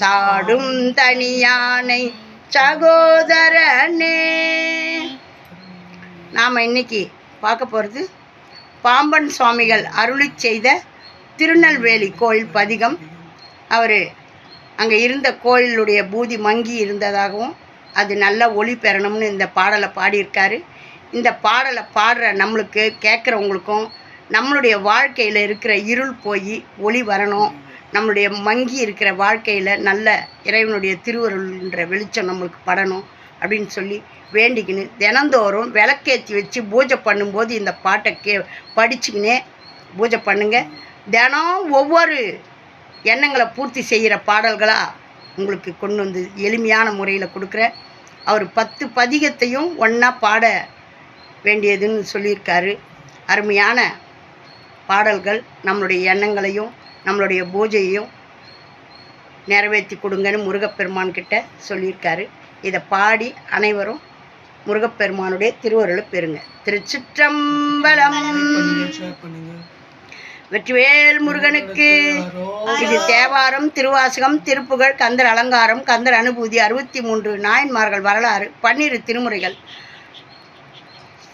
சாடும் தனியானை சகோதரனே. நாம் இன்னைக்கு பார்க்க போகிறது பாம்பன் சுவாமிகள் அருளி செய்த திருநெல்வேலி கோயில் பதிகம். அவர் அங்கே இருந்த கோயிலுடைய பூதி மங்கி இருந்ததாகவும் அது நல்ல ஒளி பெறணும்னு இந்த பாடலை பாடியிருக்காரு. இந்த பாடலை பாடுற நம்மளுக்கு கேட்குறவங்களுக்கும் நம்மளுடைய வாழ்க்கையில் இருக்கிற இருள் போய் ஒளி வரணும். நம்மளுடைய மங்கி இருக்கிற வாழ்க்கையில் நல்ல இறைவனுடைய திருவருள்ன்ற வெளிச்சம் நம்மளுக்கு படணும் அப்படின்னு சொல்லி வேண்டிக்கின்னு தினந்தோறும் விளக்கேற்றி வச்சு பூஜை பண்ணும்போது இந்த பாட்டை கே படிச்சுக்கினே பூஜை பண்ணுங்க. தினம் ஒவ்வொரு எண்ணங்களை பூர்த்தி செய்கிற பாடல்களாக உங்களுக்கு கொண்டு வந்து எளிமையான முறையில் கொடுக்குற. அவர் பத்து பதிகத்தையும் ஒன்றா பாட வேண்டியதுன்னு சொல்லியிருக்காரு. அருமையான பாடல்கள் நம்மளுடைய எண்ணங்களையும் நம்மளுடைய பூஜையையும் நிறைவேற்றி கொடுங்கன்னு முருகப்பெருமான் கிட்ட சொல்லியிருக்காரு. இதை பாடி அனைவரும் முருகப்பெருமானுடைய திருவருளை பெறுங்க. திருச்சிற்றம்பலம் வெற்றிவேல் முருகனுக்கு. இது தேவாரம் திருவாசகம் திருப்புகழ் கந்தர் அலங்காரம் கந்தர் அனுபூதி அறுபத்தி மூன்று நாயன்மார்கள் வரலாறு பன்னிரு திருமுறைகள்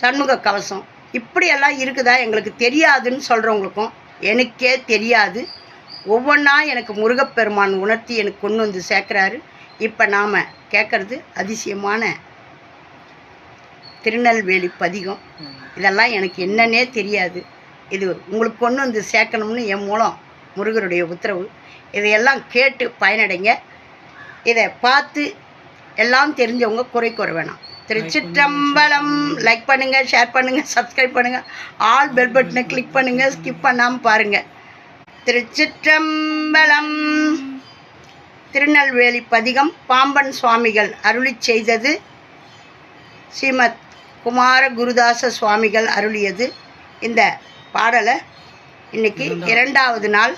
சண்முக கவசம். இப்படியெல்லாம் இருக்குதா எங்களுக்கு தெரியாதுன்னு சொல்கிறவங்களுக்கும் எனக்கே தெரியாது. ஒவ்வொன்றா எனக்கு முருகப்பெருமான் உணர்த்தி எனக்கு கொண்டு வந்து சேர்க்குறாரு. இப்போ நாம் கேட்குறது அதிசயமான திருநெல்வேலி பதிகம். இதெல்லாம் எனக்கு என்னன்னே தெரியாது. இது உங்களுக்கு கொண்டு வந்து சேர்க்கணும்னு என் மூலம் முருகருடைய உத்தரவு. இதையெல்லாம் கேட்டு பயனடைங்க. இதை பார்த்து எல்லாம் தெரிஞ்சவங்க குறை கூற வேணாம். திருச்சிற்றம்பலம். லைக் பண்ணுங்கள் ஷேர் பண்ணுங்கள் சப்ஸ்கிரைப் பண்ணுங்கள் ஆல் பெல் பட்டனை கிளிக் பண்ணுங்கள் ஸ்கிப் பண்ணாமல் பாருங்கள் திருச்சிற்றம்பலம். திருநெல்வேலி பதிகம் பாம்பன் சுவாமிகள் அருளி செய்தது. ஸ்ரீமத் குமார குருதாச சுவாமிகள் அருளியது. இந்த பாடலை இன்னைக்கு இரண்டாவது நாள்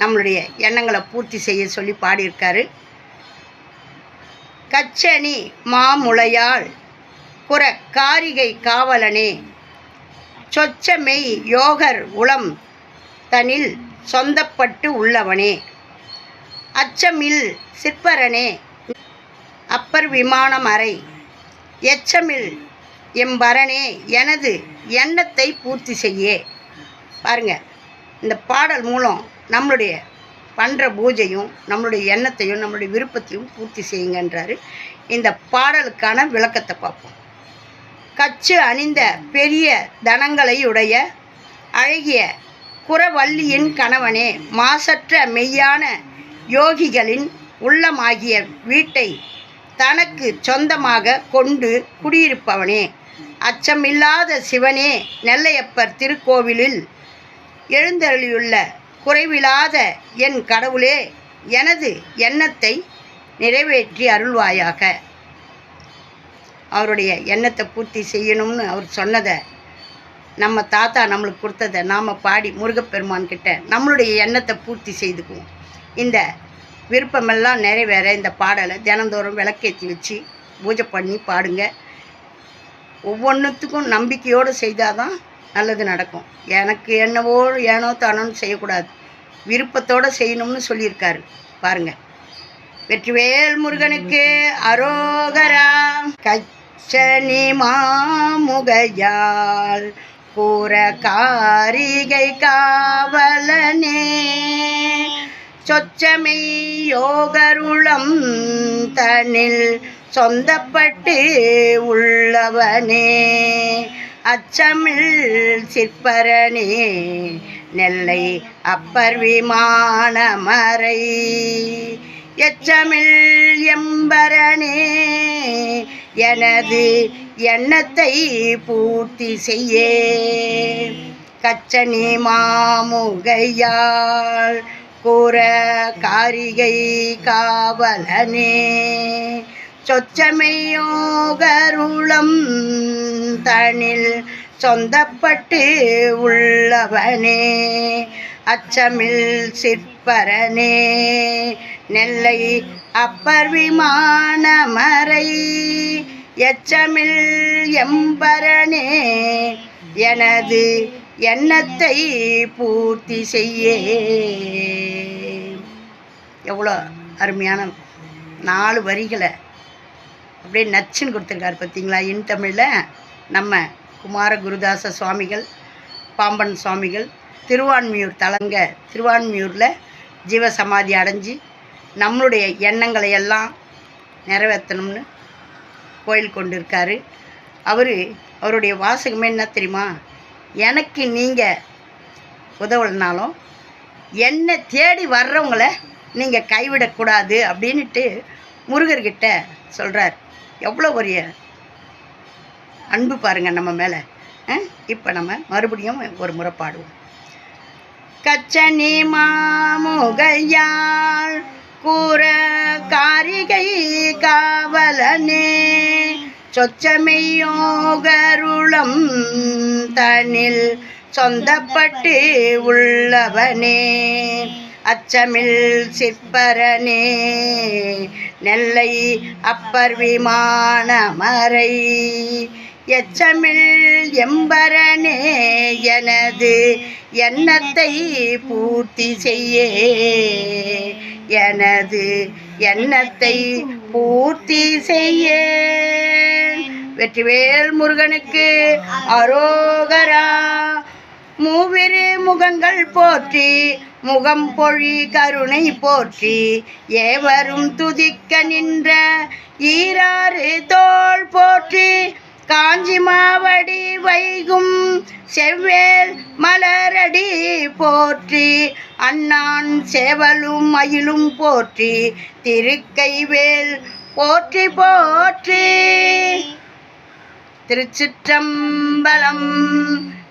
நம்மளுடைய எண்ணங்களை பூர்த்தி செய்ய சொல்லி பாடியிருக்காரு. கச்சனி மாமுளையாள் குற காரிகை காவலனே. சொச்சமெய் யோகர் உளம் தனில் சொந்தப்பட்டு உள்ளவனே. அச்சமில் சிற்பரனே. அப்பர் விமானம் அறை. எச்சமில் எம்பரனே எனது எண்ணத்தை பூர்த்தி செய்யே. பாருங்க இந்த பாடல் மூலம் நம்மளுடைய பண்ணுற பூஜையும் நம்மளுடைய எண்ணத்தையும் நம்மளுடைய விருப்பத்தையும் பூர்த்தி செய்யுங்கன்றாரு. இந்த பாடலுக்கான விளக்கத்தை பார்ப்போம். கச்சு அணிந்த பெரிய தனங்களை உடைய அழகிய குறவள்ளியின் கணவனே மாசற்ற மெய்யான யோகிகளின் உள்ளமாகிய வீட்டை தனக்கு சொந்தமாக கொண்டு குடியிருப்பவனே அச்சமில்லாத சிவனே நெல்லையப்பர் திருக்கோவிலில் எழுந்தருளியுள்ள குறைவில்லாத என் கடவுளே எனது எண்ணத்தை நிறைவேற்றி அருள்வாயாக. அவருடைய எண்ணத்தை பூர்த்தி செய்யணும்னு அவர் சொன்னதை நம்ம தாத்தா நம்மளுக்கு கொடுத்ததை நாம் பாடி முருகப்பெருமான் கிட்ட நம்மளுடைய எண்ணத்தை பூர்த்தி செய்துக்குவோம். இந்த விருப்பமெல்லாம் நிறைவேற இந்த பாடலை தினந்தோறும் விளக்கேற்றி வச்சு பூஜை பண்ணி பாடுங்க. ஒவ்வொன்றுத்துக்கும் நம்பிக்கையோடு செய்தால் தான் நல்லது நடக்கும். எனக்கு என்னவோ ஏனோ தானோன்னு செய்யக்கூடாது. விருப்பத்தோடு செய்யணும்னு சொல்லியிருக்காரு. பாருங்க. வெற்றிவேல் முருகனுக்கு அரோகரா. கச்சனி மாமுகையால் கூற காரிகை காவலனே. சொச்சமை யோகருளம் தனில் சொந்தப்பட்டு உள்ளவனே. அச்சமிழ் சிற்பரனே நெல்லை அப்பர் விமானமறை. எச்சமிழ் எம்பரனே எனது எண்ணத்தை பூர்த்தி செய்யே. கச்சனி மாமுகையாள் கூற காரிகை காவலனே. சொச்சமையோகருளம் தனில் சொந்தப்பட்டு உள்ளவனே அச்சமில் சிற்பரனே. நெல்லை அப்பர் விமானமறை எச்சமில் எம்பரனே. எனது எண்ணத்தை பூர்த்தி செய்ய. எவ்வளோ அருமையான நாலு வரிகளை அப்படியே நச்சுன்னு கொடுத்துருக்காரு பார்த்தீங்களா? இன் தமிழில் நம்ம குமார குருதாச சுவாமிகள் பாம்பன் சுவாமிகள் திருவான்மியூர் தலங்க திருவான்மியூரில் ஜீவசமாதி அடைஞ்சு நம்மளுடைய எண்ணங்களை எல்லாம் நிறைவேற்றணும்னு கோயில் கொண்டு இருக்கார் அவர் அவருடைய வாசகமே என்ன தெரியுமா? எனக்கு நீங்கள் உதவலைனாலும் என்னை தேடி வர்றவங்கள நீங்கள் கைவிடக்கூடாது அப்படின்ட்டு முருகர்கிட்ட சொல்கிறார் எவ்வளோ பெரிய அன்பு பாருங்கள் நம்ம மேலே. இப்போ நம்ம மறுபடியும் ஒரு முறை பாடுவோம். கச்சனி மாமுகையாள் கூற காரிகை காவலனே சொச்சமையோகருளம் தனில் சொந்தப்பட்டு உள்ளவனே அச்சமில் சிற்பரனே நெல்லை அப்பர் விமானமரை எச்சமிழ் எம்பரனே எனது எண்ணத்தை பூர்த்தி செய்ய. எனது எண்ணத்தை பூர்த்தி செய்ய. வெற்றிவேல் முருகனுக்கு அரோகரா. மூவிரு முகங்கள் போற்றி முகம் பொழி கருணை போற்றி ஏவரும் துதிக்க நின்ற ஈராறு தோள் போற்றி காஞ்சி மாவடி வைகும் செவ்வேல் மலரடி போற்றி அண்ணான் சேவலும் மயிலும் போற்றி திருக்கைவேல் போற்றி போற்றி திருச்சிற்றம்பலம்